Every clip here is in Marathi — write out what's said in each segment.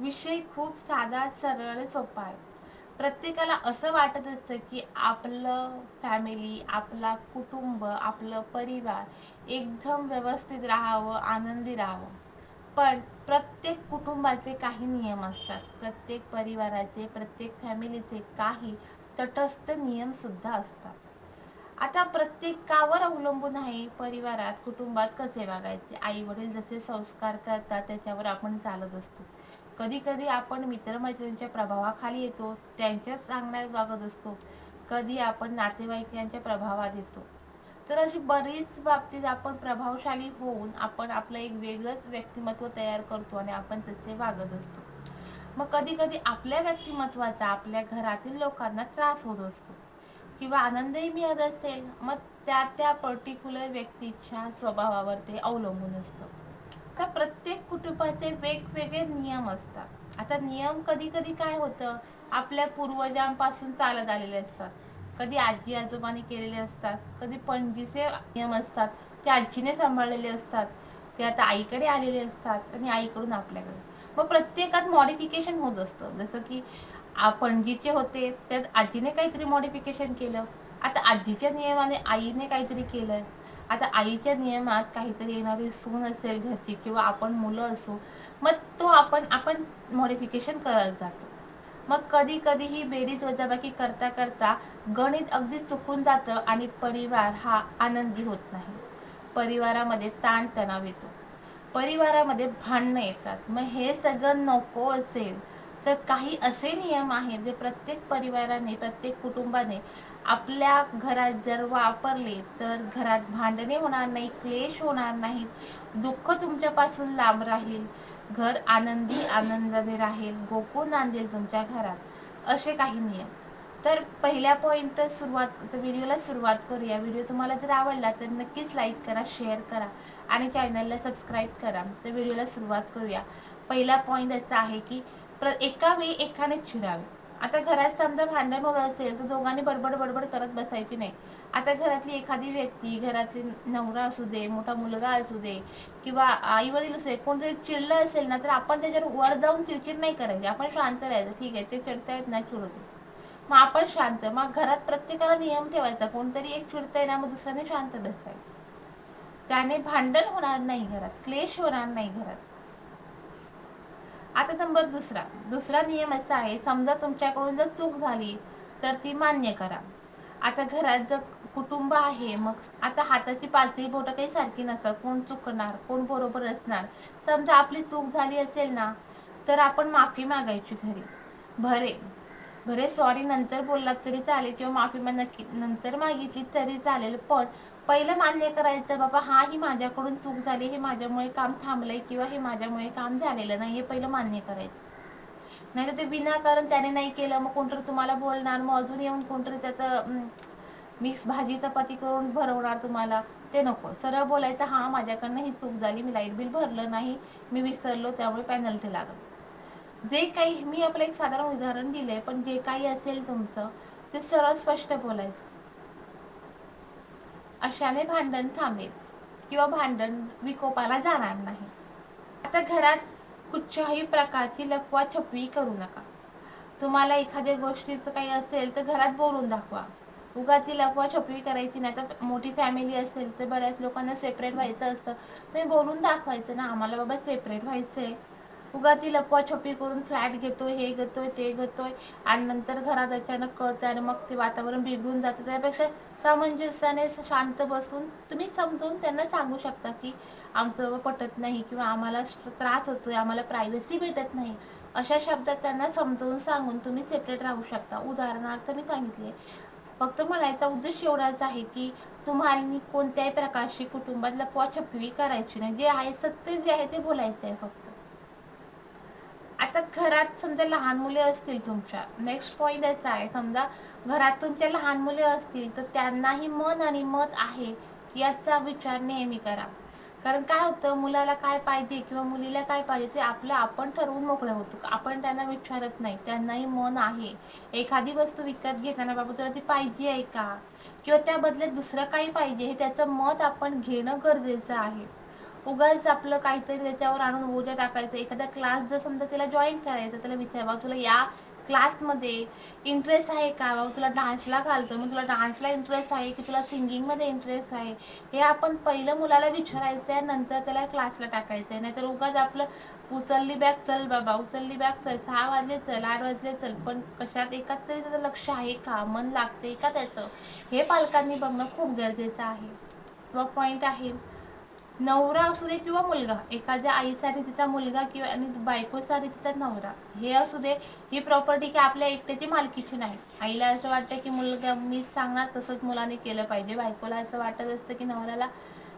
विषय खूप साधा सरळ आणि सोपा आहे. प्रत्येकाला असं वाटत असतं की आपलं फॅमिली आपला कुटुंब आपलं परिवार एकदम व्यवस्थित राहावं आनंदी राहावं. पण प्रत्येक कुटुंबाचे काही नियम असतात. प्रत्येक परिवाराचे प्रत्येक फॅमिलीचे काही तटस्थ नियमसुद्धा असतात. आता प्रत्येकावर अवलंबून आहे परिवारात कुटुंबात कसे वागायचे? आई वडील जसे संस्कार करतात त्याच्यावर आपण चालत असतो. कधी कधी आपण मित्रमैत्रिणींच्या प्रभावाखाली येतो त्यांच्याच सांगण्यात वागत असतो. कधी आपण नातेवाईकांच्या प्रभावात येतो. तर अशी बरीच बाबतीत आपण प्रभावशाली होऊन आपण आपलं एक वेगळंच व्यक्तिमत्व तयार करतो आणि आपण तसे वागत असतो. मग कधी कधी आपल्या व्यक्तिमत्वाचा आपल्या घरातील लोकांना त्रास होत असतो. किंवा आनंदही मिळत असेल मग त्या त्या पर्टिक्युलर व्यक्तीच्या स्वभावावर ते अवलंबून असतं. आता प्रत्येक कुटुंबाचे वेगवेगळे नियम असतात. आता नियम कधी कधी काय होतं? आपल्या पूर्वजांपासून चालत आलेले असतात. कधी आजी आजोबांनी केलेले असतात. कधी पणजीचे नियम असतात. ते आजीने सांभाळलेले असतात. ते आता आईकडे आलेले असतात आणि आईकडून आपल्याकडे. मग प्रत्येकात मॉडिफिकेशन होत असतं. जसं की पणजीचे होते. त्यात आजीने काहीतरी मॉडिफिकेशन केलं. आता आजीच्या नियमाने आईने काहीतरी केलं आता आईच्या नियमात काहीतरी येणारी सून असेल घरची किंवा आपण मुलं असू मग तो आपण आपण मॉडिफिकेशन करत जातो. मग कधी कधी ही बेरीज वजाबाकी करता करता गणित अगदी चुकून जातं आणि परिवार हा आनंदी होत नाही. परिवारामध्ये ताणतणाव येतो. परिवारामध्ये भांडणं येतात. मग हे सगळं नको असेल तर काही असे नियम आहेत जे प्रत्येक परिवाराने प्रत्येक कुटुंबाने आपल्या घरात जर वापरले तर घरात भांडणे होणार नाही क्लेश होणार नाहीत दुःख तुमच्यापासून लांब राहील. घर आनंदी आनंदाने राहील गोकुळ नांदेल तुमच्या घरात असे काही नियम. तर पहिल्या पॉईंट सुरुवात तर व्हिडिओला सुरुवात करूया. व्हिडिओ तुम्हाला जर आवडला तर नक्कीच लाईक करा शेअर करा आणि चॅनलला सबस्क्राईब करा. तर व्हिडिओला सुरुवात करूया. पहिला पॉईंट असा आहे की प्र एका वेळी एकाने चिडावे. आता घरात समजा भांडण होत असेल तर दोघांनी बडबड बडबड करत बसायची नाही. आता घरातली एखादी व्यक्ती घरातली नवरा असू दे मोठा मुलगा असू दे किंवा आई वडील असू दे कोणतरी चिडलं असेल ना तर आपण त्याच्यावर वर जाऊन चिडचिड नाही करायची. आपण शांत राहायचं. ठीक आहे ते चिडतायत ना चिडू मग आपण शांत मग घरात प्रत्येकाला नियम ठेवायचा. कोणतरी एक चिडतंय ना मग दुसऱ्याने शांत बसायचं. त्याने भांडण होणार नाही घरात क्लेश होणार नाही घरात. आता नंबर दुसरा. दुसरा नियम असा आहे समजा तुमच्याकडून जर चूक झाली तर ती मान्य करा. आता घरात जर कुटुंब आहे मग आता हाताची पाचही बोटं काही सारखी नसतात. कोण चुकणार कोण बरोबर असणार? समजा आपली चूक झाली असेल ना तर आपण माफी मागायची घरी. भरे बरे सॉरी नंतर बोललात तरी चालेल किंवा माफी मग नक्की नंतर मागितली तरी चालेल पण पहिलं मान्य करायचं बाबा हा ही माझ्याकडून चूक झाली हे माझ्यामुळे काम थांबलंय किंवा हे माझ्यामुळे काम झालेलं नाही हे पहिलं मान्य करायचं. नाही तर ते विनाकारण त्याने नाही केलं मग कोणतरी तुम्हाला बोलणार मग अजून येऊन कोणतरी त्याचं मिक्स भाजी चपाती करून भरवणार तुम्हाला ते नको. सरळ बोलायचं हा माझ्याकडनं ही चूक झाली मी लाइट बिल भरलं नाही मी विसरलो त्यामुळे पॅनल्टी लागलं. जे काही मी आपलं एक साधारण उदाहरण दिलंय पण जे काही असेल तुमचं ते सरळ स्पष्ट बोलायचं. अशाने भांडण थांबेल किंवा भांडण विकोपाला जाणार नाही. आता घरात कुठच्याही प्रकारची लपवा छपवी करू नका. तुम्हाला एखाद्या गोष्टीचं काही असेल तर घरात बोलून दाखवा. उगा ती लपवा छपवी करायची नाही तर मोठी फॅमिली असेल तर बऱ्याच लोकांना सेपरेट व्हायचं असतं. तुम्ही बोलून दाखवायचं ना आम्हाला बाबा सेपरेट व्हायचंय. उगा ती लपवाछपी करून फ्लॅट घेतोय हे घेतोय ते घेतोय. आणि नंतर घरात अचानक कळतं आणि मग ते वातावरण बिघडून जातं. त्यापेक्षा सामंजस्याने शांत बसून तुम्ही समजून त्यांना सांगू शकता की आमचं पटत नाही किंवा आम्हाला त्रास होतोय आम्हाला प्रायव्हसी भेटत नाही. अशा शब्दात त्यांना समजवून सांगून तुम्ही सेपरेट राहू शकता. उदाहरणार्थ मी सांगितले फक्त म्हणायचा उद्देश एवढाच आहे की तुम्हाला कोणत्याही प्रकारची कुटुंबात लपवाछपवी करायची नाही. जे आहे सत्य जे आहे ते बोलायचं आहे फक्त. आता घरात समजा लहान मुले असतील तुमच्या नेक्स्ट पॉईंट असा आहे समजा घरात तुमच्या लहान मुले असतील तर त्यांनाही मन आणि मत आहे याचा विचार नेहमी करा. कारण काय होतं मुलाला काय पाहिजे किंवा मुलीला काय पाहिजे ते आपलं आपण ठरवून मोकळं होतो. आपण त्यांना विचारत नाही त्यांनाही मन आहे. एखादी वस्तू विकत घेताना बाबा तुला ती पाहिजे आहे का? किंवा त्या बदल्यात दुसरं काही पाहिजे हे त्याचं मत आपण घेणं गरजेचं आहे. उगाच आपलं काहीतरी त्याच्यावर आणून ओझ्या टाकायचं. एखादा क्लास जर समजा तिला जॉईन करायचं त्याला विचार बाबा तुला या क्लासमध्ये इंटरेस्ट आहे का? बाबा तुला डान्सला घालतो मग तुला डान्सला इंटरेस्ट आहे की तुला सिंगिंगमध्ये इंटरेस्ट आहे? हे आपण पहिलं मुलाला विचारायचं आहे नंतर त्याला क्लासला टाकायचं आहे नाहीतर उगाच आपलं उचलली बॅग चल बाबा उचलली बॅग चल सहा वाजले चल आठ वाजले चल पण कशात एकाच तरी त्याचं लक्ष आहे का? मन लागते का त्याचं? हे पालकांनी बघणं खूप गरजेचं आहे. पॉईंट आहे. नवरा असू दे किंवा मुलगा एखाद्या आईसाठी तिचा मुलगा किंवा आणि बायकोसाठी तिचा नवरा हे असू दे ही प्रॉपर्टी की आपल्या एकट्याची मालकीची नाही. आईला असं वाटतं की मुलगा मी सांगणार तसंच मुलाने केलं पाहिजे. बायकोला असं वाटत असतं की नवऱ्याला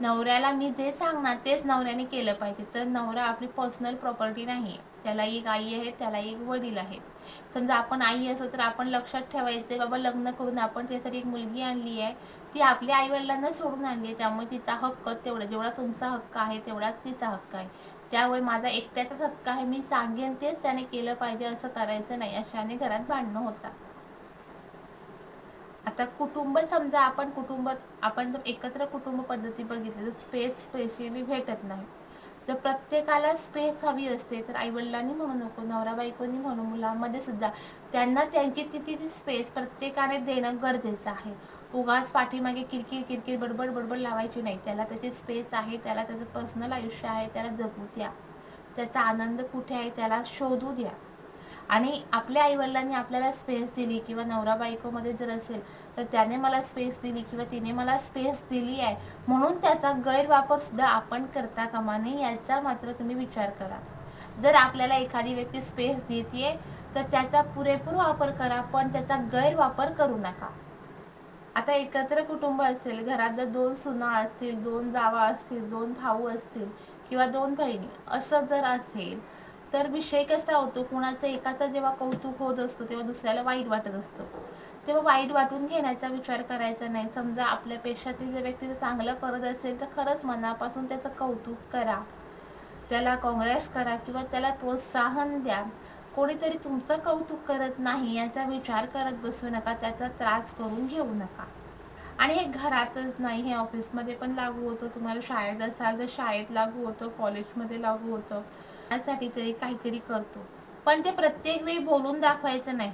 नवऱ्याला मी जे सांगणार तेच नवऱ्याने केलं पाहिजे. तर नवरा आपली पर्सनल प्रॉपर्टी नाही त्याला एक आई आहे त्याला एक वडील आहे समजा आपण आई असो तर आपण लक्षात ठेवायचे बाबा लग्न करून आपण त्यासाठी एक मुलगी आणली आहे. ती आपल्या आईवडिलांना सोडून आणली त्यामुळे तिचा हक्क तेवढा जेवढा तुमचा हक्क आहे तेवढाच तिचा हक्क आहे. त्यामुळे माझा एकट्याचाच हक्क आहे. मी सांगेन तेच त्याने केलं पाहिजे असं करायचं नाही. अशाने घरात भांडणं होतात. आता कुटुंब समजा आपण कुटुंब आपण जर एकत्र कुटुंब पद्धती बघितली तर स्पेस स्पेशली भेटत नाही. तर प्रत्येकाला स्पेस हवी असते तर आईवडिलांनी म्हणू नको नवरा बायकोनी म्हणू मुलांमध्ये सुद्धा त्यांना त्यांची ती ती स्पेस प्रत्येकाने देणं गरजेचं आहे. उगाच पाठीमागे किरकिर किरकिर बडबड बडबड लावायची नाही. त्याला त्याची स्पेस आहे त्याला त्याचं पर्सनल आयुष्य आहे त्याला जगू द्या. त्याचा आनंद कुठे आहे त्याला शोधू द्या. आणि आपल्या आईवडिलांनी आपल्याला स्पेस दिली किंवा नवरा बायकोमध्ये जर असेल तर त्याने मला स्पेस दिली किंवा तिने मला स्पेस दिली आहे म्हणून त्याचा गैरवापर सुद्धा आपण करता कामा नये याचा मात्र तुम्ही विचार करा. जर आपल्याला एखादी व्यक्ती स्पेस देते तर त्याचा पुरेपूर वापर करा पण त्याचा गैरवापर करू नका. आता एकत्र कुटुंब असेल घरात जर दोन सुना असतील दोन जावा असतील दोन भाऊ असतील किंवा दोन बहिणी असं जर असेल तर विषय कसा होतो? कुणाचं एकाचं जेव्हा कौतुक होत असतं तेव्हा दुसऱ्याला वाईट वाटत असतं. तेव्हा वाईट वाटून घेण्याचा विचार करायचा नाही. समजा आपल्यापेक्षा ती जर व्यक्ती जर चांगलं करत असेल तर खरंच मनापासून त्याचं कौतुक करा. त्याला काँग्रेस करा किंवा त्याला प्रोत्साहन द्या. कोणीतरी तुमचं कौतुक करत नाही याचा विचार करत बसू नका त्याचा त्रास करून घेऊ नका. आणि हे घरातच नाही हे ऑफिसमध्ये पण लागू होतं तुम्हाला शाळेत असाल तर शाळेत लागू होतं कॉलेजमध्ये लागू होतं. यासाठी तरी काहीतरी करतो. पण ते प्रत्येक वेळी बोलून दाखवायचं नाही.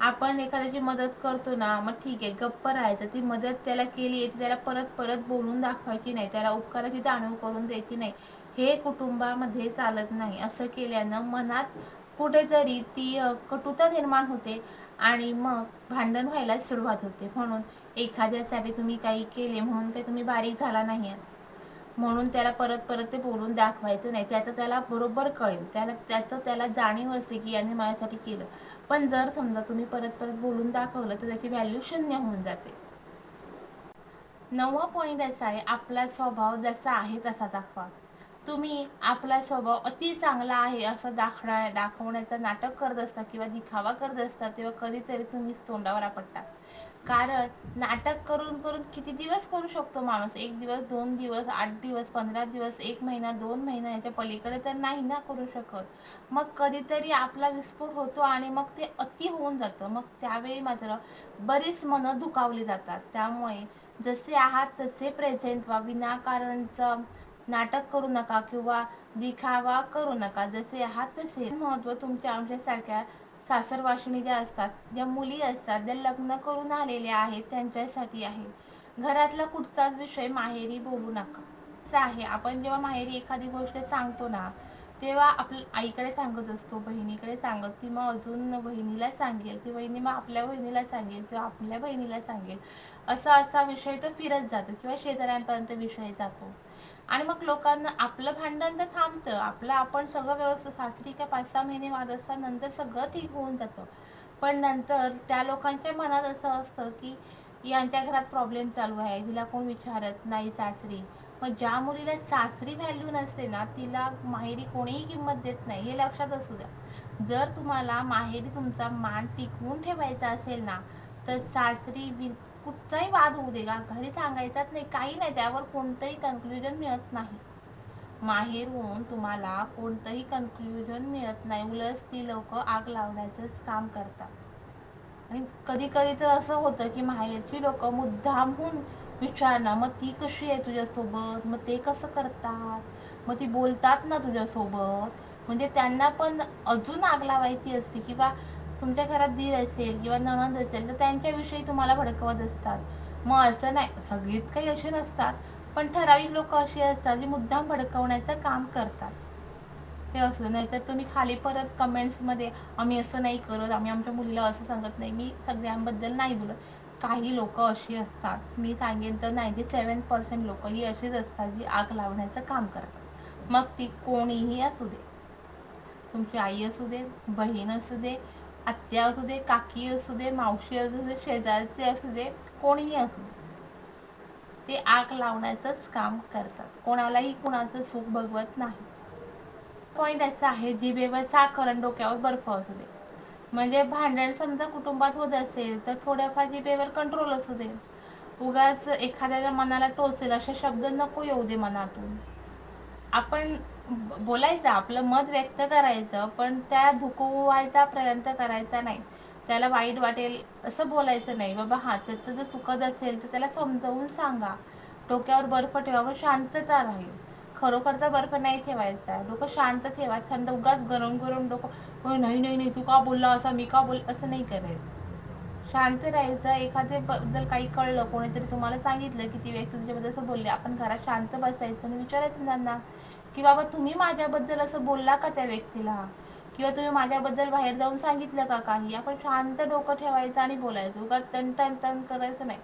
आपण एखाद्याची मदत करतो ना मग ठीक आहे गप्प राहायचं. ती मदत त्याला केली आहे ती त्याला परत परत बोलून दाखवायची नाही. त्याला उपकाराची जाणीव करून द्यायची नाही. हे कुटुंबामध्ये चालत नाही. असं केल्यानं मनात कुठेतरी ती कटुता निर्माण होते आणि मग भांडण व्हायला सुरुवात होते. म्हणून एखाद्यासाठी तुम्ही काही केले म्हणून काही तुम्ही बारीक झाला नाही म्हणून त्याला परत परत ते बोलून दाखवायचं नाही. त्याचं त्याला बरोबर कळेल. त्याला त्याचं त्याला जाणीव असते की याने माझ्यासाठी केलं. पण जर समजा तुम्ही परत परत बोलून दाखवलं तर त्याची व्हॅल्यू शून्य होऊन जाते. नववा पॉईंट असा आहे आपला स्वभाव जसा आहे तसा दाखवा. तुम्ही आपला स्वभाव अति चांगला आहे असं दाखवण्या दाखवण्याचं नाटक करत असता किंवा दिखावा करत असता तेव्हा कधीतरी तुम्हीच तोंडावर आपटता. कारण नाटक करून करून किती दिवस करू शकतो माणूस? एक दिवस दोन दिवस आठ दिवस पंधरा दिवस एक महिना दोन महिना याच्या पलीकडे तर नाही ना करू शकत. मग कधीतरी आपला विस्फोट होतो आणि मग ते अति होऊन जातं. मग त्यावेळी मात्र बरीच मनं दुखावली जातात. त्यामुळे जसे आहात तसे प्रेझेंट व्हा. विनाकारणचं नाटक करू नका किंवा दिखावा करू नका. जसे आहात तसे महत्त्व तुमच्या आमच्यासारख्या सासरवाशिणी ज्या असतात ज्या मुली असतात ज्या लग्न करून आलेल्या आहेत त्यांच्यासाठी आहे. घरातला कुठचाच विषय माहेरी बोलू नका. असं आहे. आपण जेव्हा माहेरी एखादी गोष्ट सांगतो ना तेव्हा आपल्या आईकडे सांगत असतो बहिणीकडे सांगत. ती मग अजून बहिणीला सांगेल ती बहिणी मग आपल्या बहिणीला सांगेल किंवा आपल्या बहिणीला सांगेल. असा असा विषय तो फिरत जातो किंवा शेजाऱ्यांपर्यंत विषय जातो. आणि मग लोकांना आपलं भांडण तर थांबतं. आपलं आपण सगळं व्यवस्थित सासरी काय पाच सहा महिने वाद असता नंतर सगळं ठीक होऊन जातं. पण नंतर त्या लोकांच्या मनात असं असतं की यांच्या घरात प्रॉब्लेम चालू आहे. तिला कोण विचारत? नाही सासरी. मग ज्या मुलीला सासरी व्हॅल्यू नसते ना तिला माहेरी कोणीही किंमत देत नाही. हे लक्षात असू द्या. जर तुम्हाला माहेरी तुमचा मान टिकवून ठेवायचा असेल ना तर सासरी कुठचाही वाद होऊ दे का घरी सांगायचाच नाही काही नाही त्यावर कोणतंही कन्क्लुजन मिळत नाही. माहेरून तुम्हाला कोणतंही कन्क्लुजन मिळत नाही. उलट ती लोक आग लावण्याचंच काम करतात. आणि कधी कधी तर असं होतं की माहेरची लोक मुद्दामहून विचारणार मग ती कशी आहे तुझ्यासोबत? मग ते कसं करतात? मग ती बोलतात ना तुझ्यासोबत? म्हणजे त्यांना पण अजून आग लावायची असते किंवा तुमच्या घरात दीर असेल किंवा नणंद असेल तर त्यांच्याविषयी तुम्हाला भडकवत असतात. मग असं नाही. सगळीच काही असे नसतात पण ठराविक लोक अशी असतात जी मुद्दाम भडकवण्याचं काम करतात. हे असू नाही तर तुम्ही खाली परत कमेंट्समध्ये आम्ही असं नाही करत आम्ही आमच्या मुलीला असं सांगत नाही मी सगळ्यांबद्दल नाही बोलत. काही लोक अशी असतात. मी सांगेन तर नाईंटी सेवन पर्सेंट लोक ही अशीच असतात जी आग लावण्याचं काम करतात. मग ती कोणीही असू दे. तुमची आई असू दे बहीण असू दे आत्या असू दे काकी असू दे मावशी असू दे शेजारचे असू दे कोणीही असू दे ते आग लावण्याचंच काम करतात. कोणालाही कुणाचं सुख बघवत नाही. पॉईंट असा आहे जिभेवर साखर आणि डोक्यावर बर्फ असू दे. म्हणजे भांडण समजा कुटुंबात होत असेल तर थोड्याफार जिभेवर कंट्रोल असू दे. उगाच एखाद्याच्या मनाला टोचेल असे शब्द नको येऊ दे मनातून. आपण बोलायचं आपलं मत व्यक्त करायचं पण त्या दुखवायचा प्रयत्न करायचा नाही. त्याला वाईट वाटेल असं बोलायचं नाही. बाबा हा त्याचं जर चुकत असेल तर त्याला समजावून सांगा. डोक्यावर बर्फ ठेवा व शांतता राहील. खरोखरचा बर्फ नाही ठेवायचा. डोकं शांत ठेवा. थंड उगाच गरम गरम डोकं नाही नाही नाही तू का बोलला असा? मी का बोल असं नाही करायचं. शांत राहायचं. एखाद्या बद्दल काही कळलं कोणीतरी तुम्हाला सांगितलं की ती व्यक्ती तुझ्याबद्दल असं बोलली आपण घरात शांत बसायचं आणि विचारायचं त्यांना की बाबा तुम्ही माझ्याबद्दल असं बोलला का त्या व्यक्तीला? किंवा तुम्ही माझ्याबद्दल बाहेर जाऊन सांगितलं का काही? आपण शांत डोकं ठेवायचं आणि बोलायचं. उगा तन तन तन करायचं नाही.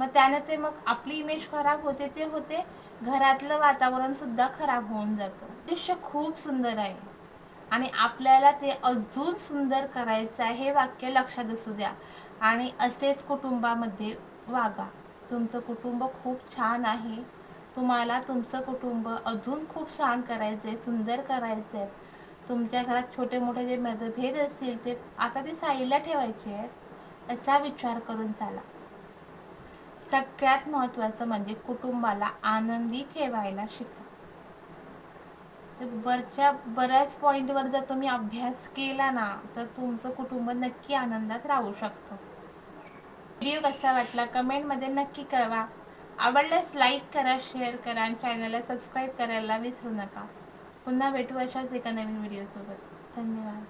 मग त्यानं ते मग आपली इमेज खराब होते ते होते. घरातलं वातावरण सुद्धा खराब होऊन जातं. दृश्य खूप सुंदर आहे. आणि आपल्याला ते अजून सुंदर करायचं आहे हे वाक्य लक्षात असू द्या. आणि असेच कुटुंबामध्ये वागा. तुमचं कुटुंब खूप छान आहे. तुम्हाला तुमचं कुटुंब अजून खूप छान करायचं आहे सुंदर करायचं आहे तुमच्या घरात छोटे मोठे जे मतभेद असतील ते आता ते साईडला ठेवायचे आहेत. असा विचार करून चाला. सगळ्यात महत्त्वाचं म्हणजे कुटुंबाला आनंदी ठेवायला शिका. तर वरच्या बऱ्याच पॉईंटवर जर तुम्ही अभ्यास केला ना तर तुमचं कुटुंब नक्की आनंदात राहू शकतं. व्हिडिओ कसा वाटला कमेंटमध्ये नक्की कळवा. आवडल्यास लाईक करा शेअर करा आणि चॅनलला सबस्क्राईब करायला विसरू नका. पुन्हा भेटू अशाच एका नवीन व्हिडिओसोबत धन्यवाद.